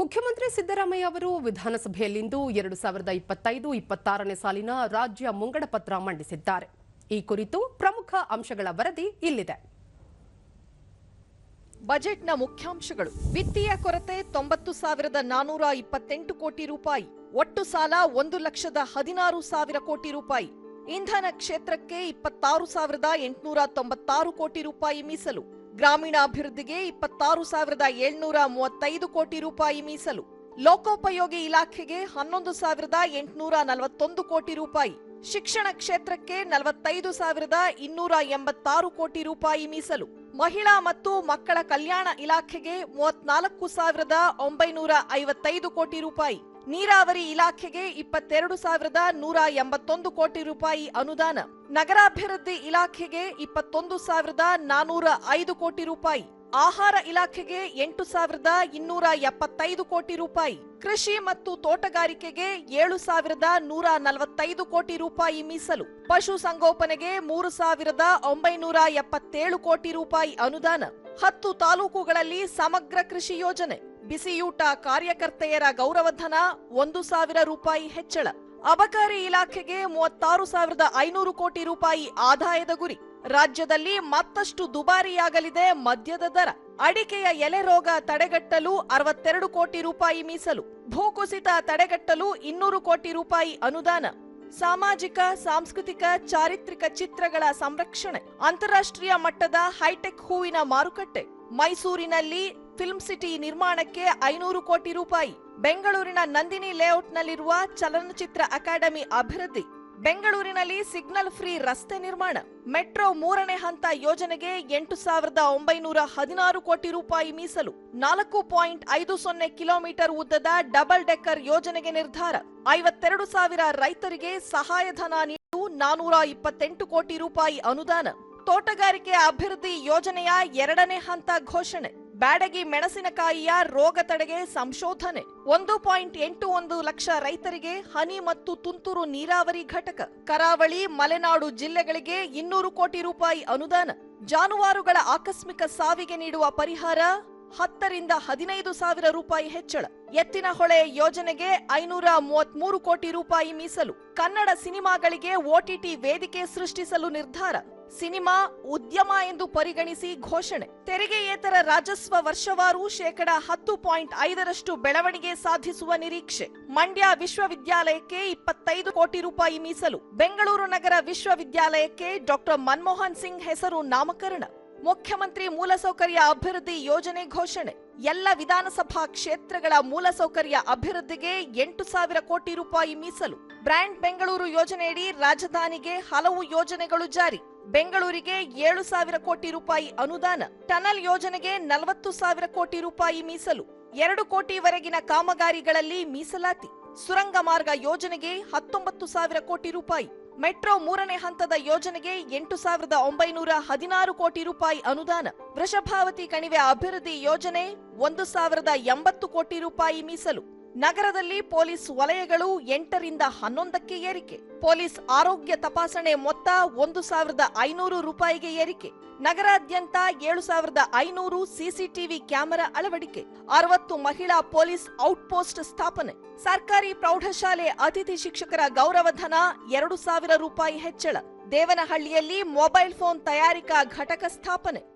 ಮುಖ್ಯಮಂತ್ರಿ ಸಿದ್ದರಾಮಯ್ಯ ಅವರು ವಿಧಾನಸಭೆಯಲ್ಲಿಂದು ಎರಡು ಸಾವಿರದ ಇಪ್ಪತ್ತೈದು, ಇಪ್ಪತ್ತಾರನೇ ಸಾಲಿನ ರಾಜ್ಯ ಮುಂಗಡ ಪತ್ರ ಮಂಡಿಸಿದ್ದಾರೆ. ಈ ಕುರಿತು ಪ್ರಮುಖ ಅಂಶಗಳ ವರದಿ ಇಲ್ಲಿದೆ. ಬಜೆಟ್ನ ಮುಖ್ಯಾಂಶಗಳು. ವಿತ್ತೀಯ ಕೊರತೆ ತೊಂಬತ್ತು ಸಾವಿರದ ನಾನೂರ ಇಪ್ಪತ್ತೆಂಟು ಕೋಟಿ ರೂಪಾಯಿ. ಒಟ್ಟು ಸಾಲ ಒಂದು ಲಕ್ಷದ ಹದಿನಾರು ಸಾವಿರ ಕೋಟಿ ರೂಪಾಯಿ. ಇಂಧನ ಕ್ಷೇತ್ರಕ್ಕೆ ಇಪ್ಪತ್ತಾರು ಸಾವಿರದ ಎಂಟುನೂರ ತೊಂಬತ್ತಾರು ಕೋಟಿ ರೂಪಾಯಿ ಮೀಸಲು. ಗ್ರಾಮೀಣಾಭಿವೃದ್ಧಿಗೆ ಇಪ್ಪತ್ತಾರು ಸಾವಿರದ ಏಳ್ನೂರ ಮೂವತ್ತೈದು ಕೋಟಿ ರೂಪಾಯಿ ಮೀಸಲು. ಲೋಕೋಪಯೋಗಿ ಇಲಾಖೆಗೆ ಹನ್ನೊಂದು ಸಾವಿರದ ಎಂಟುನೂರ ನಲವತ್ತೊಂದು ಕೋಟಿ ರೂಪಾಯಿ. ಶಿಕ್ಷಣ ಕ್ಷೇತ್ರಕ್ಕೆ ನಲವತ್ತೈದು ಸಾವಿರದ ಇನ್ನೂರ ಎಂಬತ್ತಾರು ಕೋಟಿ ರೂಪಾಯಿ ಮೀಸಲು. ಮಹಿಳಾ ಮತ್ತು ಮಕ್ಕಳ ಕಲ್ಯಾಣ ಇಲಾಖೆಗೆ ಮೂವತ್ನಾಲ್ಕು ಸಾವಿರದ ಒಂಬೈನೂರ ಐವತ್ತೈದು ಕೋಟಿ ರೂಪಾಯಿ. ನೀರಾವರಿ ಇಲಾಖೆಗೆ ಇಪ್ಪತ್ತೆರಡು ಸಾವಿರದ ನೂರ ಎಂಬತ್ತೊಂದು ಕೋಟಿ ರೂಪಾಯಿ ಅನುದಾನ. ನಗರಾಭಿವೃದ್ಧಿ ಇಲಾಖೆಗೆ ಇಪ್ಪತ್ತೊಂದು ಸಾವಿರದ ನಾನೂರ ಐದು ಕೋಟಿ ರೂಪಾಯಿ. ಆಹಾರ ಇಲಾಖೆಗೆ ಎಂಟು ಸಾವಿರದ ಇನ್ನೂರ ಎಪ್ಪತ್ತೈದು ಕೋಟಿ ರೂಪಾಯಿ. ಕೃಷಿ ಮತ್ತು ತೋಟಗಾರಿಕೆಗೆ ಏಳು ಸಾವಿರದ ನೂರ ನಲವತ್ತೈದು ಕೋಟಿ ರೂಪಾಯಿ ಮೀಸಲು. ಪಶುಸಂಗೋಪನೆಗೆ ಮೂರು ಸಾವಿರದ ಒಂಬೈನೂರ ಎಪ್ಪತ್ತೇಳು ಕೋಟಿ ರೂಪಾಯಿ ಅನುದಾನ. ಹತ್ತು ತಾಲೂಕುಗಳಲ್ಲಿ ಸಮಗ್ರ ಕೃಷಿ ಯೋಜನೆ, ಬಿಸಿಯೂಟ ಕಾರ್ಯಕರ್ತೆಯರ ಗೌರವಧನ ಒಂದು ಸಾವಿರ ರೂಪಾಯಿ ಹೆಚ್ಚಳ, ಅಬಕಾರಿ ಇಲಾಖೆಗೆ ಮೂವತ್ತಾರು ಸಾವಿರದ ಐನೂರು ಕೋಟಿ ರೂಪಾಯಿ ಆದಾಯದ ಗುರಿ. ರಾಜ್ಯದಲ್ಲಿ ಮತ್ತಷ್ಟು ದುಬಾರಿಯಾಗಲಿದೆ ಮದ್ಯದ ದರ. ಅಡಿಕೆಯ ಎಲೆ ರೋಗ ತಡೆಗಟ್ಟಲು ಅರವತ್ತೆರಡು ಕೋಟಿ ರೂಪಾಯಿ ಮೀಸಲು, ಭೂಕುಸಿತ ತಡೆಗಟ್ಟಲು ಇನ್ನೂರು ಕೋಟಿ ರೂಪಾಯಿ ಅನುದಾನ. ಸಾಮಾಜಿಕ, ಸಾಂಸ್ಕೃತಿಕ, ಚಾರಿತ್ರಿಕ ಚಿತ್ರಗಳ ಸಂರಕ್ಷಣೆ, ಅಂತಾರಾಷ್ಟ್ರೀಯ ಮಟ್ಟದ ಹೈಟೆಕ್ ಹೂವಿನ ಮಾರುಕಟ್ಟೆ, ಮೈಸೂರಿನಲ್ಲಿ ಫಿಲ್ಮ್ ಸಿಟಿ ನಿರ್ಮಾಣಕ್ಕೆ ಐನೂರು ಕೋಟಿ ರೂಪಾಯಿ, ಬೆಂಗಳೂರಿನ ನಂದಿನಿ ಲೇಔಟ್ನಲ್ಲಿರುವ ಚಲನಚಿತ್ರ ಅಕಾಡೆಮಿ ಅಭಿವೃದ್ಧಿ. ಬೆಂಗಳೂರಿನಲ್ಲಿ ಸಿಗ್ನಲ್ ಫ್ರೀ ರಸ್ತೆ ನಿರ್ಮಾಣ. ಮೆಟ್ರೋ ಮೂರನೇ ಹಂತ ಯೋಜನೆಗೆ ಎಂಟು ಸಾವಿರದ ಒಂಬೈನೂರ ಹದಿನಾರು ಕೋಟಿ ರೂಪಾಯಿ ಮೀಸಲು. ನಾಲ್ಕು ಪಾಯಿಂಟ್ ಐದು ಸೊನ್ನೆ ಕಿಲೋಮೀಟರ್ ಉದ್ದದ ಡಬಲ್ ಡೆಕ್ಕರ್ ಯೋಜನೆಗೆ ನಿರ್ಧಾರ. ಐವತ್ತೆರಡು ಸಾವಿರ ರೈತರಿಗೆ ಸಹಾಯಧನ ನೀಡಲು ನಾನೂರ ಇಪ್ಪತ್ತೆಂಟು ಕೋಟಿ ರೂಪಾಯಿ ಅನುದಾನ. ತೋಟಗಾರಿಕೆ ಅಭಿವೃದ್ಧಿ ಯೋಜನೆಯ ಎರಡನೇ ಹಂತ ಘೋಷಣೆ. ಬ್ಯಾಡಗಿ ಮೆಣಸಿನಕಾಯಿಯ ರೋಗ ತಡೆಗೆ ಸಂಶೋಧನೆ. ಒಂದು ಪಾಯಿಂಟ್ ಎಂಟು ಒಂದು ಲಕ್ಷ ರೈತರಿಗೆ ಹನಿ ಮತ್ತು ತುಂತುರು ನೀರಾವರಿ ಘಟಕ. ಕರಾವಳಿ, ಮಲೆನಾಡು ಜಿಲ್ಲೆಗಳಿಗೆ ಇನ್ನೂರು ಕೋಟಿ ರೂಪಾಯಿ ಅನುದಾನ. ಜಾನುವಾರುಗಳ ಆಕಸ್ಮಿಕ ಸಾವಿಗೆ ನೀಡುವ ಪರಿಹಾರ ಹತ್ತರಿಂದ ಹದಿನೈದು ಸಾವಿರ ರೂಪಾಯಿ ಹೆಚ್ಚಳ. ಎತ್ತಿನಹೊಳೆ ಯೋಜನೆಗೆ ಐನೂರ ಮೂವತ್ಮೂರು ಕೋಟಿ ರೂಪಾಯಿ ಮೀಸಲು. ಕನ್ನಡ ಸಿನಿಮಾಗಳಿಗೆ ಒಟಿಟಿ ವೇದಿಕೆ ಸೃಷ್ಟಿಸಲು ನಿರ್ಧಾರ. ಸಿನಿಮಾ ಉದ್ಯಮ ಎಂದು ಪರಿಗಣಿಸಿ ಘೋಷಣೆ. ತೆರಿಗೆಯೇತರ ರಾಜಸ್ವ ವರ್ಷವಾರು ಶೇಕಡ ಹತ್ತು ಪಾಯಿಂಟ್ ಐದರಷ್ಟು ಬೆಳವಣಿಗೆ ಸಾಧಿಸುವ ನಿರೀಕ್ಷೆ. ಮಂಡ್ಯ ವಿಶ್ವವಿದ್ಯಾಲಯಕ್ಕೆ ಇಪ್ಪತ್ತೈದು ಕೋಟಿ ರೂಪಾಯಿ ಮೀಸಲು. ಬೆಂಗಳೂರು ನಗರ ವಿಶ್ವವಿದ್ಯಾಲಯಕ್ಕೆ ಡಾಕ್ಟರ್ ಮನಮೋಹನ್ ಸಿಂಗ್ ಹೆಸರು ನಾಮಕರಣ. ಮುಖ್ಯಮಂತ್ರಿ ಮೂಲಸೌಕರ್ಯ ಅಭಿವೃದ್ಧಿ ಯೋಜನೆ ಘೋಷಣೆ. ಎಲ್ಲ ವಿಧಾನಸಭಾ ಕ್ಷೇತ್ರಗಳ ಮೂಲಸೌಕರ್ಯ ಅಭಿವೃದ್ಧಿಗೆ ಎಂಟು ಸಾವಿರ ಕೋಟಿ ರೂಪಾಯಿ ಮೀಸಲು. ಬ್ರ್ಯಾಂಡ್ ಬೆಂಗಳೂರು ಯೋಜನೆಯಡಿ ರಾಜಧಾನಿಗೆ ಹಲವು ಯೋಜನೆಗಳು ಜಾರಿ. ಬೆಂಗಳೂರಿಗೆ ಏಳು ಸಾವಿರ ಕೋಟಿ ರೂಪಾಯಿ ಅನುದಾನ, ಟನಲ್ ಯೋಜನೆಗೆ ನಲವತ್ತು ಸಾವಿರ ಕೋಟಿ ರೂಪಾಯಿ ಮೀಸಲು, ಎರಡು ಕೋಟಿವರೆಗಿನ ಕಾಮಗಾರಿಗಳಲ್ಲಿ ಮೀಸಲಾತಿ. ಸುರಂಗ ಮಾರ್ಗ ಯೋಜನೆಗೆ ಹತ್ತೊಂಬತ್ತು ಸಾವಿರ ಕೋಟಿ ರೂಪಾಯಿ, ಮೆಟ್ರೋ ಮೂರನೇ ಹಂತದ ಯೋಜನೆಗೆ ಎಂಟು ಸಾವಿರದ ಒಂಬೈನೂರ ಹದಿನಾರು ಕೋಟಿ ರೂಪಾಯಿ ಅನುದಾನ. ವೃಷಭಾವತಿ ಕಣಿವೆ ಅಭಿವೃದ್ಧಿ ಯೋಜನೆ ಒಂದು ಸಾವಿರದ ಎಂಬತ್ತು ಕೋಟಿ ರೂಪಾಯಿ ಮೀಸಲು. ನಗರದಲ್ಲಿ ಪೊಲೀಸ್ ವಲಯಗಳು ಎಂಟರಿಂದ ಹನ್ನೊಂದಕ್ಕೆ ಏರಿಕೆ. ಪೊಲೀಸ್ ಆರೋಗ್ಯ ತಪಾಸಣೆ ಮೊತ್ತ ಒಂದು ಸಾವಿರದ ಐನೂರು ರೂಪಾಯಿಗೆ ಏರಿಕೆ. ನಗರಾದ್ಯಂತ ಏಳು ಸಾವಿರದ ಐನೂರು ಸಿಸಿಟಿವಿ ಕ್ಯಾಮೆರಾ ಅಳವಡಿಕೆ. ಅರವತ್ತು ಮಹಿಳಾ ಪೊಲೀಸ್ ಔಟ್ಪೋಸ್ಟ್ ಸ್ಥಾಪನೆ. ಸರ್ಕಾರಿ ಪ್ರೌಢಶಾಲೆ ಅತಿಥಿ ಶಿಕ್ಷಕರ ಗೌರವಧನ ಎರಡು ಸಾವಿರ ರೂಪಾಯಿ ಹೆಚ್ಚಳ. ದೇವನಹಳ್ಳಿಯಲ್ಲಿ ಮೊಬೈಲ್ ಫೋನ್ ತಯಾರಿಕಾ ಘಟಕ ಸ್ಥಾಪನೆ.